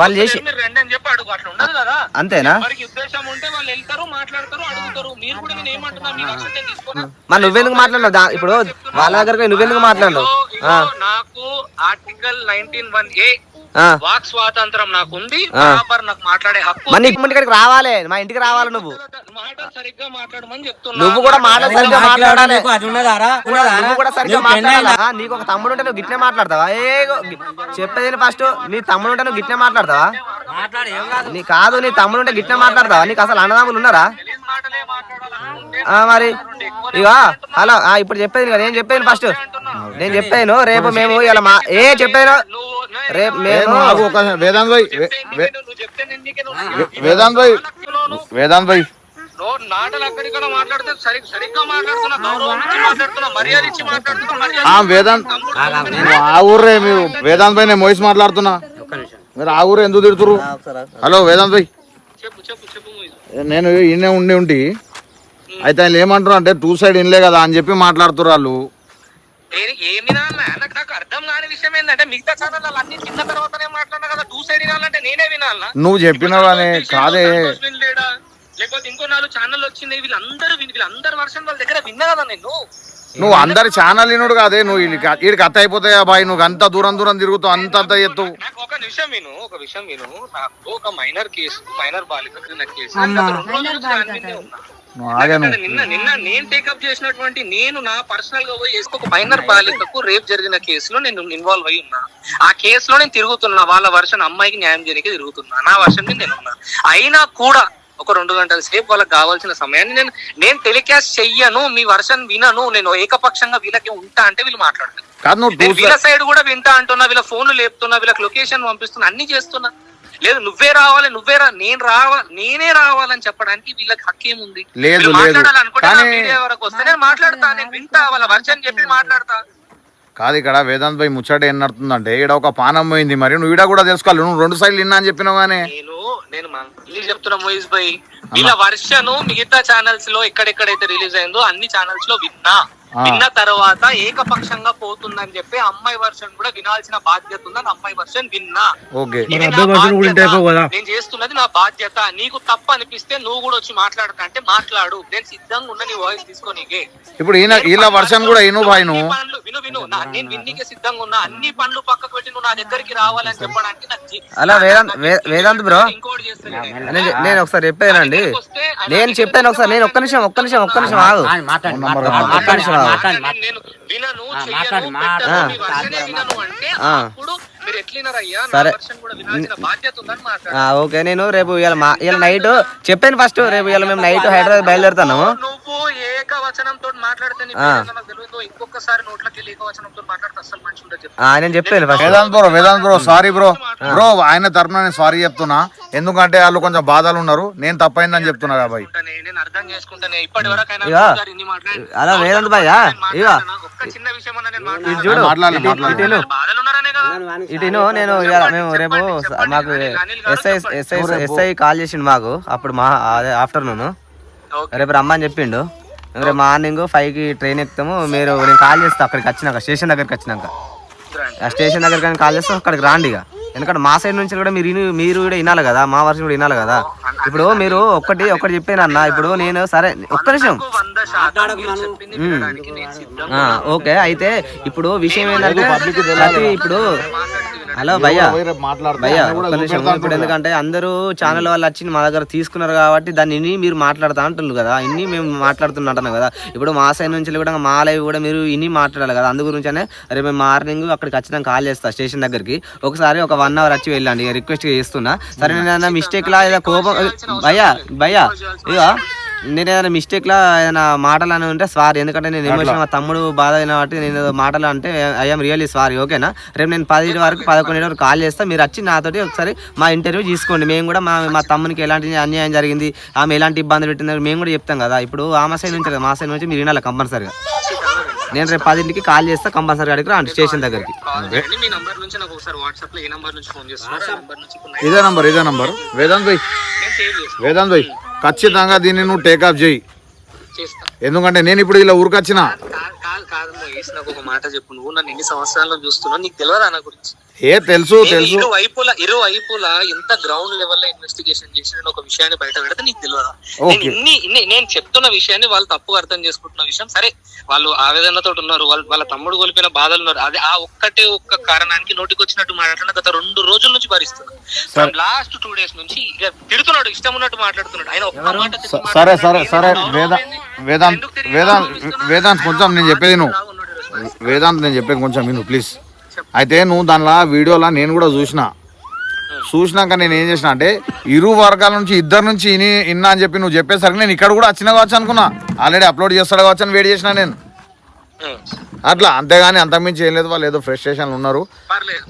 Speaker 2: వాళ్ళు? చేసి-
Speaker 3: అని
Speaker 2: అంతేనా?
Speaker 3: మీరు వర్షం
Speaker 2: నువ్వెందుకు మాట్లాడినావు దా- ఇప్పుడు వాళ్ళ దగ్గరకు పోయి నువ్వెందుకు
Speaker 3: ఇగో, నాకు ఆర్టికల్ నైన్టీన్ వన్ ఏ. వాక్ స్వాతంత్రం నాకు ఉంది బరాబర్ నాకు మాట్లాడే హక్కు
Speaker 2: మరి నీకు ఇక్కడికి రావాలి మా ఇంటికి రావాలి నువ్వు.
Speaker 3: మాట సరిగ్గా మాట్లాడమని చెప్తున్నా.
Speaker 2: నువ్వు కూడా మాటలు సరిగ్గా మాట్లాడాలి.
Speaker 4: నీకు అది ఉన్నదారా ఉన్నదా
Speaker 2: నువ్వు కూడా సరిగ్గా
Speaker 4: నువ్వు పెళ్ళి
Speaker 2: మాట్లాడాలా? ఆ, నీకు ఒక తమ్ముడు ఉంటే నువ్వు గిట్నే మాట్లాడతావా? ఏ చెప్పేది ఫస్ట్. నీ తమ్ముడు ఉంటే నువ్వు గిట్నే మాట్లాడతావా?
Speaker 4: మాట్లాడు ఏం కాదు.
Speaker 2: నీ కాదు నీ తమ్ముడు ఉంటే గిట్నే మాట్లాడతావా? నీకు అసలు అన్నదమ్ములు ఉన్నారా? మరి. ఇక హలో ఆ, ఇప్పుడు చెప్పేది కదా నేను చెప్పాను ఫస్ట్. నేను చెప్పాను రేపు మేము ఇలా మా ఏ చెప్పాను రేపు మేము
Speaker 1: ఆగు, ఒక వేదాంత్ భాయ్
Speaker 3: నీకే
Speaker 1: వేదాంత్ భాయ్ వేదాంత్ భాయ్.
Speaker 3: నాటలు అక్కడిక్కడ మాట్లాడితే సరిగ్గా మాట్లాడుతున్నా
Speaker 1: ఆ. వేదాంత్ నువ్వు ఆ ఊర్రే మీరు వేదాంత్ భాయ్ నేను మోయిస్ మాట్లాడుతున్నా. మీరు ఆ ఊరు ఎందుకు తిడుతురు హలో వేదాంత్ భాయ్. నేను ఈయనే ఉండి ఉండి అయితే ఆయన ఏమంటారు అంటే టూ సైడ్ ఇన్లే కదా అని చెప్పి మాట్లాడుతున్నారు వాళ్ళు.
Speaker 3: నాకు నాకు అర్థం కాని విషయం ఏంటంటే మిగతా ఛానల్ అన్ని చిన్న తర్వాతనే మాట్లాడినా కదా టూ సైడ్ వినాలంటే నేనే వినాలనా?
Speaker 1: నువ్వు చెప్పినావు కానీ కాదే?
Speaker 3: లేకపోతే ఇంకో నాలుగు ఛానల్ వచ్చినాయి వీళ్ళందరూ విని వీళ్ళందరూ వర్షన్ వాళ్ళ దగ్గర విన్నా కదా నేను.
Speaker 1: నువ్వు అందరి ఛానల్ ఇనుడు కాదే నువ్వు వీడికి అత్త అయిపోతాయా బాయ్? నువ్వు అంత దూరం దూరం తిరుగుతావు అంత అంత ఎత్తు
Speaker 3: ఒక విషయం విను ఒక విషయం విను. నాకు ఒక మైనర్ కేసు మైనర్ బాలిక క్రింద కేసు నిన్న నిన్న నేను టేకప్ చేసినటువంటి నేను నా పర్సనల్గా పోయి ఒక మైనర్ బాలికకు రేప్ జరిగిన కేసులో నేను ఇన్వాల్వ్ అయి ఉన్నా. ఆ కేసులో నేను తిరుగుతున్నా వాళ్ళ వర్షన్ అమ్మాయికి న్యాయం చేయడానికి తిరుగుతున్నా. నా వర్షన్ నేను ఉన్నా. అయినా కూడా ఒక రెండు గంటల సేపు వాళ్ళకి కావాల్సిన సమయాన్ని నేను నేను టెలికాస్ట్ చెయ్యను మీ వర్షన్ వినను నేను ఏకపక్షంగా వీళ్ళకి ఉంటా అంటే వీళ్ళు నేను వీళ్ళ సైడ్ కూడా వింటా అంటున్నా వీళ్ళ ఫోన్లు లేపుతున్నా వీళ్ళకి లొకేషన్ పంపిస్తున్నా అన్ని చేస్తున్నా. లేదు నువ్వే రావాలి నువ్వే రా నేను రావాలి నేనే రావాలని చెప్పడానికి వీళ్ళకి హక్కేముంది
Speaker 1: లేదు,
Speaker 3: వీళ్ళు
Speaker 1: లేదు.
Speaker 3: మాట్లాడాలనుకుంటే నా
Speaker 1: కానీ-
Speaker 3: మీడియా వరకు వస్తే నేను మాట్లాడతా నేను వింటా వాళ్ళ వర్షన్ చెప్పి మాట్లాడతా.
Speaker 1: కాదు ఇక్కడ వేదాంత్ భాయ్ ముచ్చట ఏం నడుతుందంటే ఈడ ఒక పానం పోయింది మరి నువ్వు ఈడ కూడా తెలుసుకోవాలి నువ్వు రెండు సైడ్లు విన్నా అని చెప్పినావు కానీ.
Speaker 3: నేను నేను మళ్ళీ చెప్తున్నా మోయిస్ భాయ్ వీళ్ళ వర్షన్ మిగతా ఛానల్స్లో ఎక్కడెక్కడైతే రిలీజ్ అయిందో అన్ని ఛానల్స్లో విన్నా. విన్న తర్వాత ఏకపక్షంగా పోతుందని చెప్పి అమ్మాయి వర్షన్ కూడా వినాల్సిన బాధ్యత ఉందని అమ్మాయి వర్షన్ విన్నా. నేను చేస్తున్నది నా బాధ్యత. నీకు తప్పు అనిపిస్తే నువ్వు కూడా వచ్చి మాట్లాడతా అంటే మాట్లాడు. నేను సిద్ధంగా ఉన్న నీ వాయిస్ తీసుకోనీకే
Speaker 1: ఇప్పుడు వీళ్ళ వర్షన్ కూడా
Speaker 3: విను విను నా- నేను విన్నీకే సిద్ధంగా ఉన్నా. అన్ని పనులు పక్కకు పెట్టి నువ్వు నా దగ్గరికి రావాలని చెప్పడానికి
Speaker 2: అలా వేదాంత్ బ్రో.
Speaker 3: ఇంకోటి చేస్తాను
Speaker 2: నేను. ఒకసారి చెప్పానండి నేను చెప్పాను ఒకసారి నేను ఒక్క నిమిషం ఒక్క నిమిషం ఒక్క నిమిషం ఆగు.
Speaker 4: మాట్లాడు మాట్లాడు.
Speaker 2: ఒక్క నిమిషం.
Speaker 4: మాట్లాడు
Speaker 3: నేను వినను చెయ్యను పెట్టను, వర్షనే వినను అంటే. అప్పుడు
Speaker 2: సరే.
Speaker 3: వర్షన్ కూడా వినాల్సిన బాధ్యత ఉందని మాట్లాడు
Speaker 2: ఆ, ఓకే నేను రేపు ఇలా మా ఇలా నైట్ చెప్పాను ఫస్ట్ రేపు ఇలా మేము నైట్ హైదరాబాద్ బయలుదేరుతున్నాము
Speaker 3: నువ్వు ఏకవచనంతో మాట్లాడితే ఇంకొకసారి నోట్లకి వెళ్ళి ఏకవచనంతో మాట్లాడితే అసలు మంచి ఉండదు చెప్పు
Speaker 2: ఆ, నేను చెప్పాను first
Speaker 1: Vedant bro Vedant bro sorry bro bro ఆయన తరపున నేను సారీ చెప్తున్నా ఎందుకంటే వాళ్ళు కొంచెం బాధలు ఉన్నారు నేను తప్పైందని చెప్తున్నా
Speaker 3: మాట్లాడి-
Speaker 2: అలా వేదాంత్
Speaker 3: నేను మాట్లాడనా?
Speaker 2: చూడు
Speaker 1: మాట్లాడలే,
Speaker 2: ఇటు-
Speaker 1: మాట్లాడలే.
Speaker 2: ఇటు
Speaker 3: బాధలు ఉన్నారనే కదా
Speaker 2: ఇటు నేను మేము రేపు మాకు ఎస్ఐ ఎస్ఐ ఎస్ఐ కాల్ చేసిండు మాకు అప్పుడు మా అదే ఆఫ్టర్నూన్. రేపు రమ్మని చెప్పిండు. మేము రేపు మార్నింగ్ ఫైవ్కి ట్రైన్ ఎక్కుతాము. మీరు నేను కాల్ చేస్తా అక్కడికి వచ్చినాక స్టేషన్ దగ్గరికి వచ్చినాక. ఆ స్టేషన్ దగ్గరికి కానీ కాల్ చేస్తే అక్కడికి రాండి ఇక. ఎందుకంటే మా సైడ్ నుంచి కూడా మీరు మీరు కూడా వినాలి కదా మా వర్షం కూడా వినాలి కదా. ఇప్పుడు మీరు ఒక్కటి ఒకటి చెప్పాను అన్న? ఇప్పుడు నేను సరే ఒక్క నిమిషం. ఓకే అయితే ఇప్పుడు విషయం ఏంటంటే ఇప్పుడు హలో భయ్యా.
Speaker 1: పోయి రేపు మాట్లాడతా.
Speaker 2: భయ్యా
Speaker 1: ఆయన కూడా
Speaker 2: ఒక్క నిమిషం
Speaker 1: చూపెడతా
Speaker 2: ఇప్పుడు ఎందుకంటే అందరూ ఛానల్ వాళ్ళు వచ్చి మా దగ్గర తీసుకున్నారు కాబట్టి దాన్ని ఇన్ని మీరు మాట్లాడతా అంటున్నారు కదా. ఇన్ని మేము మాట్లాడుతున్నట్టున్నాం కదా. ఇప్పుడు మా సైడ్ నుంచి కూడా మా లైవ్ కూడా మీరు ఇన్ని మాట్లాడాలి కదా. అందు గురించనే రేపు మేము మార్నింగ్ అక్కడికి వచ్చినాక కాల్ చేస్తా స్టేషన్ దగ్గరికి. ఒకసారి ఒక వన్ అవర్ వచ్చి వెళ్ళండి. రిక్వెస్ట్ చేస్తున్నా. సరే నేను మిస్టేక్ లా ఏదో కోపం భయ్యా భయ్యా ఇక నేను ఏదైనా మిస్టేక్ లా ఏదైనా మాటలు అని ఉంటే సారీ ఎందుకంటే నేను ఎమోషన్ మా తమ్ముడు బాధ అయిన కాబట్టి నేను ఏదో మాటలు అంటే ఐఎమ్ రియల్లీ సారీ ఓకేనా రేపు నేను పది వరకు పదకొండు వరకు కాల్ చేస్తా మీరు వచ్చి నాతోటి ఒకసారి మా ఇంటర్వ్యూ తీసుకోండి. మేము కూడా మా మా తమ్మునికి ఎలాంటి అన్యాయం జరిగింది ఆమె ఎలాంటి ఇబ్బంది పెట్టింది మేము కూడా చెప్తాం కదా. ఇప్పుడు ఆమె సైడ్ నుంచి కదా మా సైడ్ నుంచి మీరు వినాలి కంపల్సరీగా. నేను రేపు పదింటికి కాల్ చేస్తా కంపల్సరీ అడిగి రండి స్టేషన్ దగ్గరికి.
Speaker 3: కాల్ చేయండి మీ నంబర్ నుంచి నాకు ఒకసారి వాట్సాప్లో ఏ నంబర్ నుంచి ఫోన్ చేస్తున్నారు ఆ నంబర్ నుంచి ఇప్పుడు
Speaker 1: ఇదే నంబర్ ఇదే నంబర్ వేదాంత్ భాయ్ వేదాంత్ భాయ్ ఖచ్చితంగా దీన్ని నువ్వు టేకప్ చేయి.
Speaker 3: చేస్తా.
Speaker 1: ఎందుకంటే నేను ఇప్పుడు ఇలా ఊరికొచ్చిన.
Speaker 3: కాదు మహేష్ నాకు ఒక మాట చెప్పు. నువ్వు నన్ను ఎన్ని సంవత్సరాల్లో చూస్తున్నావు? నీకు తెలియదా నా గురించి?
Speaker 1: ఏ తెలుసు
Speaker 3: నేను
Speaker 1: తెలుసు.
Speaker 3: ఇరు వైపులా ఇరు వైపులా ఎంత గ్రౌండ్ లెవెల్లో ఇన్వెస్టిగేషన్ చేసి నేను ఒక విషయాన్ని బయట పెడితే నీకు తెలియదా? నేను నేను చెప్తున్న విషయాన్ని వాళ్ళు తప్పుగా అర్థం చేసుకుంటున్న విషయం. సరే వాళ్ళు ఆవేదనతో ఉన్నారు వాళ్ళ వాళ్ళ తమ్ముడు కోల్పోయిన బాధలు ఉన్నారు. అది ఆ ఒక్కటే ఒక్క కారణానికి నోటికి వచ్చినట్టు మాట్లాడిన గత రెండు రోజుల నుంచి భరిస్తున్నాను లాస్ట్ టూ డేస్ నుంచి ఇక తిడుతున్నాడు ఇష్టం ఉన్నట్టు మాట్లాడుతున్నాడు. ఆయన ఒక్క మాట
Speaker 1: సరే సరే సరే వేదా
Speaker 3: ఎందుకు
Speaker 1: వేదాంత్ వేదాంత్? వేదాంత్ కొంచెం నేను చెప్పేది నువ్వు. వేదాంత్ నేను చెప్పేది కొంచెం విను ప్లీజ్ అయితే నువ్వు దానిలో వీడియోలో నేను కూడా చూసిన. చూసినాక నేను ఏం చేసిన అంటే ఇరు వర్గాల నుంచి ఇద్దరు నుంచి ఇని ఇన్నా అని చెప్పి నువ్వు చెప్పేసరికి నేను ఇక్కడ కూడా వచ్చిన కావచ్చు అనుకున్నా. ఆల్రెడీ అప్లోడ్ చేస్తాడు కావచ్చు అని వెయిట్ చేసిన నేను. అట్లా అంతేగాని అంతకుమించి ఏం లేదు వాళ్ళు ఏదో ఫ్రస్ట్రేషన్లు ఉన్నారు.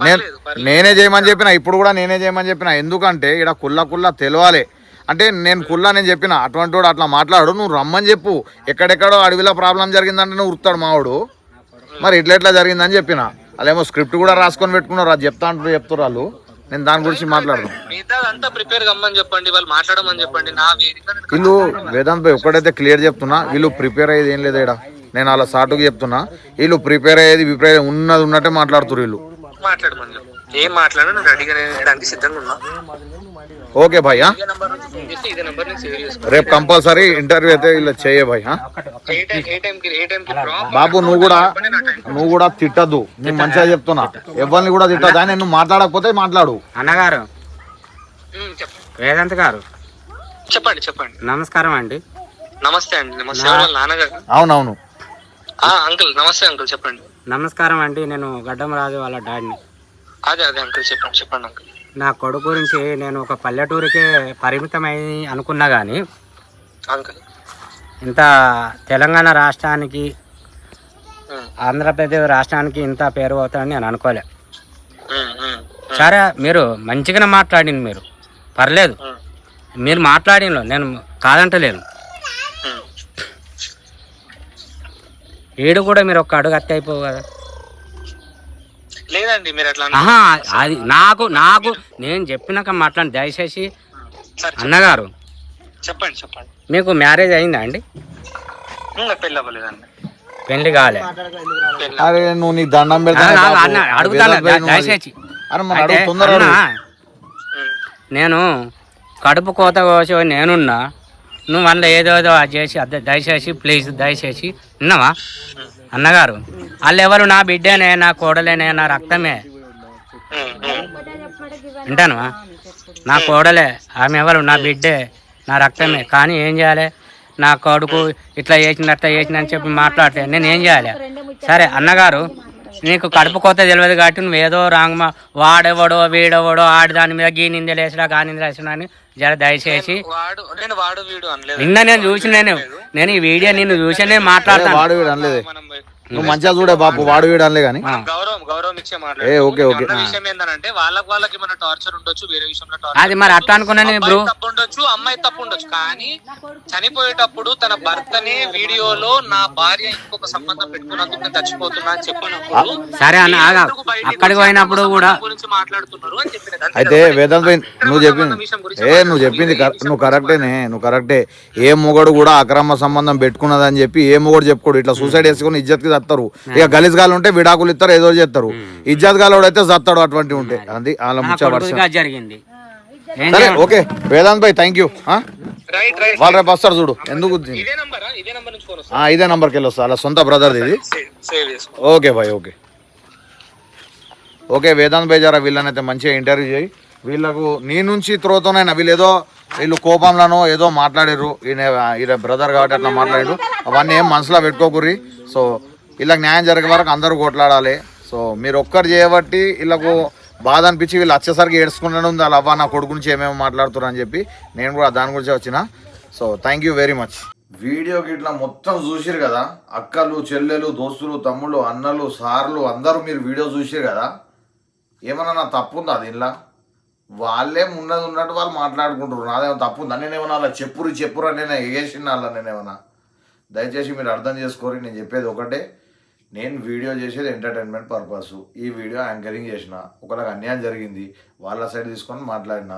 Speaker 1: నేను నేనే చేయమని చెప్పిన ఇప్పుడు కూడా నేనే చేయమని చెప్పిన. ఎందుకంటే ఇక్కడ కుల్ల కుల్ల తెలవాలి. అంటే నేను కుల్లా నేను చెప్పిన అటువంటి వాడు అట్లా మాట్లాడు నువ్వు రమ్మని చెప్పు. ఎక్కడెక్కడో అడవిలో ప్రాబ్లం జరిగిందంటే నువ్వు ఉరుతాడు మావాడు. మరి ఇట్లా ఎట్లా జరిగిందని చెప్పిన. వాళ్ళేమో స్క్రిప్ట్ కూడా రాసుకొని పెట్టుకున్నారు అది చెప్తా అంటారు చెప్తారు వాళ్ళు. నేను దాని గురించి
Speaker 3: అంతా ప్రిపేర్ కమ్మని చెప్పండి వాళ్ళు మాట్లాడమని చెప్పండి నా
Speaker 1: వీళ్ళు వేదాంత్ భాయ్ ఒక్కడైతే క్లియర్ చెప్తున్నా వీళ్ళు ప్రిపేర్ అయ్యేది ఏం లేదు నేను అలా సాటుకు చెప్తున్నా వీళ్ళు ప్రిపేర్ అయ్యేది ప్రిపేర్ ఉన్నది ఉన్నట్టే మాట్లాడుతున్నారు వీళ్ళు.
Speaker 3: మాట్లాడమని ఏం మాట్లాడినా నేను రెడీగా చేయడానికి సిద్ధంగా ఉన్నా.
Speaker 1: ఓకే భాయ్ ఆ?
Speaker 3: ఇదే నంబర్ నుంచి ఫోన్ చేస్తే ఇదే నంబర్ నేను సేవ్ చేసుకున్నా
Speaker 1: రేపు కంపల్సరీ ఇంటర్వ్యూ అయితే ఇలా చేయ భాయ్ ఆ?
Speaker 3: ఏ టైం ఏ టైంకి ఏ టైంకి డ్రాప్
Speaker 1: బాబు నువ్వు కూడా నువ్వు కూడా తిట్టద్దు. నేను మంచిగా చెప్తున్నా. ఎవరిని కూడా తిట్టద్దు. అని నువ్వు మాట్లాడకపోతే మాట్లాడు.
Speaker 4: అన్నగారు వేదాంత్ గారు.
Speaker 3: చెప్పండి చెప్పండి.
Speaker 4: నమస్కారం అండి.
Speaker 3: నమస్తే అండి. నమస్తే. వాళ్ళ నాన్నగారు?
Speaker 1: అవునవును.
Speaker 3: ఆ అంకుల్. నమస్తే అంకుల్. చెప్పండి.
Speaker 4: నమస్కారం అండి. నేను గడ్డం రాజు వాళ్ళ డాడీని.
Speaker 3: అదే అదే అంకుల్ చెప్పండి చెప్పండి అంకుల్.
Speaker 4: నా కొడుకు గురించి నేను ఒక పల్లెటూరికే పరిమితమై అనుకున్నా కానీ
Speaker 3: అంకుల్.
Speaker 4: ఇంత తెలంగాణ రాష్ట్రానికి ఆంధ్రప్రదేశ్ రాష్ట్రానికి ఇంత పేరు అవుతాయని నేను అనుకోలే. సరే మీరు మంచిగానే మాట్లాడింది మీరు. పర్లేదు. మీరు మాట్లాడినలో నేను కాదంటలేను. ఏడు కూడా మీరు ఒక్క అడుగు అత్తే అయిపోవు కదా.
Speaker 3: లేదండి మీరు అట్లా
Speaker 4: అది నాకు నాకు నేను చెప్పినాక మాట్లాడి దయచేసి. అన్నగారు.
Speaker 3: చెప్పండి చెప్పండి.
Speaker 4: మీకు మ్యారేజ్ అయిందా అండి?
Speaker 3: ఇంకా పెళ్ళి అవ్వలేదండి.
Speaker 4: పెళ్ళి కాలే.
Speaker 1: అరే నువ్వు నీ దండం
Speaker 4: దయచేసి. నేను కడుపు కోత కోసి నేనున్నా. నువ్వు అందులో ఏదో ఏదో అది చేసి అద్దె దయచేసి ప్లీజ్ దయచేసి విన్నావా? అన్నగారు వాళ్ళు ఎవరు నా బిడ్డనే నా కోడలేనే నా రక్తమే? వింటాను నా కోడలే ఆమె ఎవరు? నా బిడ్డే నా రక్తమే. కానీ ఏం చేయాలి? నా కొడుకు ఇట్లా చేసిన అట్లా చేసిన అని చెప్పి మాట్లాడితే నేను ఏం చేయాలి? సరే అన్నగారు నీకు కడుపు కోత తెలియదు కాబట్టి నువ్వు ఏదో రాంగ్ మా వాడెవడో వీడెవడో ఆడి దాని మీద గీ నిందలు వేసినా గా నిందలు వేసినా అని జర దయచేసి.
Speaker 3: వాడు నేను వాడు వీడు అనలేదు.
Speaker 4: నిన్న నేను చూసి నేను నేను ఈ వీడియో నిన్ను చూసి నేను మాట్లాడతాను.
Speaker 1: నువ్వు మంచిగా చూడే బాపు వాడు అనలే కానీ.
Speaker 3: గౌరవం గౌరవం ఇచ్చే
Speaker 1: ఏ,
Speaker 3: మాట్లాడు
Speaker 1: ఓకే, ఓకే.
Speaker 3: విషయం ఏంటంటే వాళ్ళకి వాళ్ళకి మన టార్చర్ ఉండొచ్చు వేరే విషయంలో టార్చర్
Speaker 4: అది మరి అట్లా అనుకున్నాను బ్రో.
Speaker 3: తప్పు ఉండొచ్చు అమ్మాయి తప్పు ఉండొచ్చు. కానీ చనిపోయేటప్పుడు తన భర్తనే వీడియోలో నా భార్య ఇంకొక సంబంధం పెట్టుకున్నందుకు నేను చచ్చిపోతున్నా అని చెప్పినప్పుడు
Speaker 4: సరే అన్న, అక్కడికి పోయినప్పుడు కూడా-
Speaker 3: గురించి మాట్లాడుతున్నారు అని చెప్పినది
Speaker 1: అయితే. వేదాంత్ నువ్వు చెప్పింది. ఏ నువ్వు చెప్పింది నువ్వు కరెక్టేనే నువ్వు కరెక్టే ఏ. మొగడు కూడా అక్రమ సంబంధం పెట్టుకున్నదని చెప్పి ఏ మొగడు చెప్పుకోడు. ఇట్లా సూసైడ్ చేసుకుని ఇజ్జత్కి చస్తారు. ఇక గలీజ్ గాలు ఉంటే విడాకులు ఇస్తారు ఏదో చేస్తారు. ఇజ్జత్ గాలోడు అయితే చస్తాడు అటువంటి ఉంటే. అది ముచ్చ
Speaker 4: జరిగింది.
Speaker 1: సరే? Okay. Vedant bhai thank you
Speaker 3: right right
Speaker 1: వాళ్ళు రేపు వస్తారు చూడు. ఎందుకు
Speaker 3: ఇదే నంబరా? ఇదే నంబర్ నుంచి ఫోన్
Speaker 1: ఆ, ఇదే నంబర్కి వెళ్ళి వస్తా అలా సొంత బ్రదర్ది ఇది.
Speaker 3: వస్తుంది సేవ్ చేసుకో.
Speaker 1: Okay bhai okay. Okay Vedant బేజారా వీళ్ళనైతే మంచిగా ఇంటర్వ్యూ చేయి. వీళ్ళకు నీ నుంచి త్రోతోనైనా వీళ్ళు ఏదో వీళ్ళు కోపంలోనో ఏదో మాట్లాడారు ఈయన ఈయన బ్రదర్ కాబట్టి అట్లా మాట్లాడారు అవన్నీ ఏం మనసులో పెట్టుకోకుర్రి. సో వీళ్ళకి న్యాయం జరిగే వరకు అందరూ కొట్లాడాలి. సో మీరు ఒక్కరు చేయబట్టి వీళ్ళకు బాధ అనిపించి వీళ్ళు వచ్చేసరికి ఏడ్చుకుంటూనే ఉంది. వాళ్ళ అవ్వ నా కొడుకు నుంచి ఏమేమి మాట్లాడుతున్నారు అని చెప్పి నేను కూడా దాని గురించి వచ్చిన. So thank you very much వీడియోకి ఇట్లా మొత్తం చూసిరు కదా? అక్కలు చెల్లెలు దోస్తులు తమ్ముళ్ళు అన్నలు సార్లు అందరూ మీరు వీడియో చూసిరు కదా? ఏమన్నా నా తప్పు ఉందా దీనిలో? వాళ్ళే ఉన్నది ఉన్నట్టు వాళ్ళు మాట్లాడుకుంటారు నాదేమో తప్పు ఉందా నేనేమన్నా అలా చెప్పురు చెప్పురు అని నేను ఎగేసిన వాళ్ళ నేనేమన్నా? దయచేసి మీరు అర్థం చేసుకోరు నేను చెప్పేది ఒకటే. నేను వీడియో చేసేది ఎంటర్టైన్మెంట్ పర్పస్ ఈ వీడియో యాంకరింగ్ చేసిన. ఒకరికి అన్యాయం జరిగింది వాళ్ళ సైడ్ తీసుకొని మాట్లాడిన.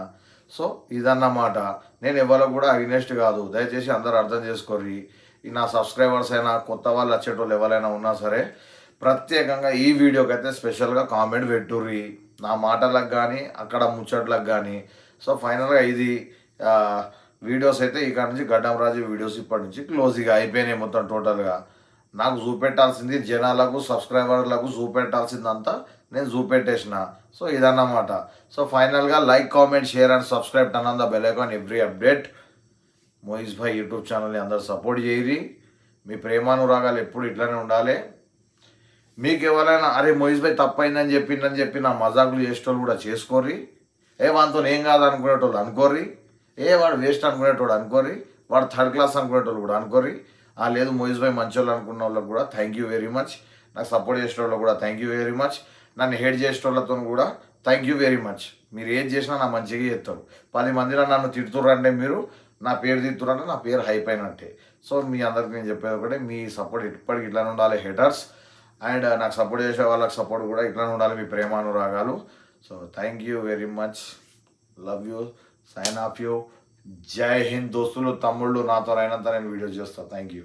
Speaker 1: సో ఇదన్నమాట. నేను ఎవరికి కూడా అగ్నెస్ట్ కాదు. దయచేసి అందరూ అర్థం చేసుకోరి నా సబ్స్క్రైబర్స్ అయినా కొత్త వాళ్ళు వచ్చేటోళ్ళు ఎవరైనా ఉన్నా సరే ప్రత్యేకంగా ఈ వీడియోకి అయితే స్పెషల్గా కామెంట్ పెట్టుర్రి. నా మాటలకు కానీ అక్కడ ముచ్చట్లకు కానీ సో ఫైనల్గా ఇది వీడియోస్ అయితే ఇక్కడ నుంచి గడ్డం రాజు వీడియోస్ ఇప్పటి నుంచి క్లోజ్గా అయిపోయినాయి మొత్తం టోటల్గా నాకు చూపెట్టాల్సింది జనాలకు సబ్స్క్రైబర్లకు చూపెట్టాల్సిందంతా నేను చూపెట్టేసిన. సో ఇదన్నమాట. సో ఫైనల్గా like comment share and subscribe turn on the bell icon every update. Moiz bhai YouTube ఛానల్ని అందరు సపోర్ట్ చేయరి మీ ప్రేమానురాగాలు ఎప్పుడు ఇట్లానే ఉండాలి. మీకు ఎవరైనా అరే మోయిస్ భాయ్ తప్పైందని చెప్పిందని చెప్పి నా మజాకులు చేసేటోళ్ళు కూడా చేసుకోర్రి. ఏ వానితో ఏం కాదు అనుకునేటోళ్ళు అనుకోర్రి. ఏ వాడు వేస్ట్ అనుకునేటోడు అనుకోర్రి. వాడు థర్డ్ క్లాస్ అనుకునేటోళ్ళు కూడా అనుకోర్రి. ఆ లేదు మోయిస్ భాయ్ మంచోళ్ళు అనుకున్న వాళ్ళకి కూడా థ్యాంక్ యూ వెరీ మచ్ నాకు సపోర్ట్ చేసేటోళ్ళకి కూడా థ్యాంక్ యూ వెరీ మచ్ నన్ను హేట్ చేసేటోళ్ళతో కూడా థ్యాంక్ యూ వెరీ మచ్ మీరు ఏది చేసినా నా మంచిగా చేస్తారు. పది మందిలో నన్ను తిడుతుర్రంటే మీరు నా పేరు తిడుతురంటే నా పేరు హైప్ అయినట్టే. సో మీ అందరికి నేను చెప్పేది ఒకటే మీ సపోర్ట్ ఇప్పటికి ఇట్లానే ఉండాలి హెటర్స్ అండ్ నాకు సపోర్ట్ చేసే వాళ్ళకి సపోర్ట్ కూడా ఇట్లానే ఉండాలి మీ ప్రేమానురాగాలు. So thank you very much love you sign off you జై హింద్ దోస్తులు తమ్ముళ్ళు నాతో అయినంత నేను వీడియోస్ చేస్తాను థ్యాంక్ యూ